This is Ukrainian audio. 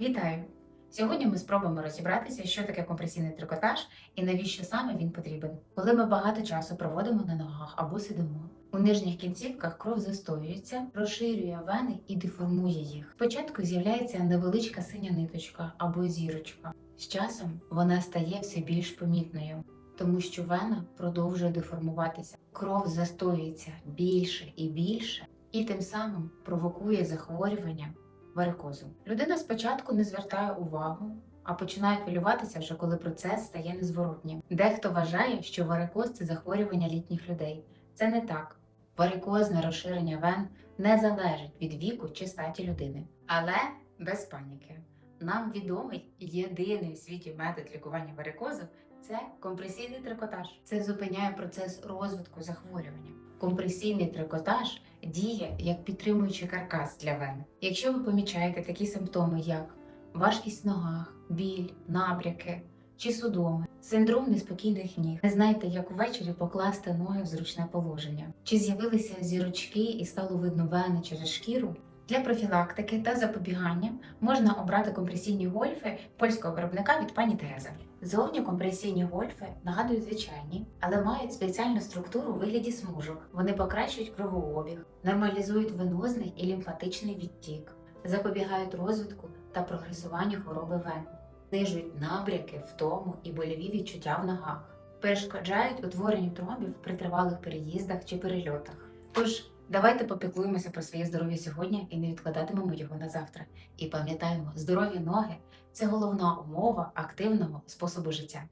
Вітаю! Сьогодні ми спробуємо розібратися, що таке компресійний трикотаж і навіщо саме він потрібен. Коли ми багато часу проводимо на ногах або сидимо, у нижніх кінцівках кров застоюється, розширює вени і деформує їх. Спочатку з'являється невеличка синя ниточка або зірочка. З часом вона стає все більш помітною, тому що вена продовжує деформуватися. Кров застоюється більше і більше, і тим самим провокує захворювання варикозу. Людина спочатку не звертає увагу, а починає хвилюватися вже коли процес стає незворотнім. Дехто вважає, що варикоз це захворювання літніх людей. Це не так. Варикозне розширення вен не залежить від віку чи статі людини. Але без паніки. Нам відомий єдиний в світі метод лікування варикозу це компресійний трикотаж. Це зупиняє процес розвитку захворювання. Компресійний трикотаж діє як підтримуючий каркас для вен. Якщо ви помічаєте такі симптоми, як важкість в ногах, біль, набряки чи судоми, синдром неспокійних ніг, не знаєте, як ввечері покласти ноги в зручне положення, чи з'явилися зірочки і стало видно вени через шкіру. Для профілактики та запобігання можна обрати компресійні гольфи польського виробника від пані Терези. Зовні компресійні гольфи нагадують звичайні, але мають спеціальну структуру у вигляді смужок. Вони покращують кровообіг, нормалізують венозний і лімфатичний відтік, запобігають розвитку та прогресуванню хвороби вен, знижують набряки, втому і больові відчуття в ногах, перешкоджають утворенню тромбів при тривалих переїздах чи перельотах. Тож давайте попіклуємося про своє здоров'я сьогодні і не відкладатимемо його на завтра. І пам'ятаємо, здорові ноги це головна умова активного способу життя.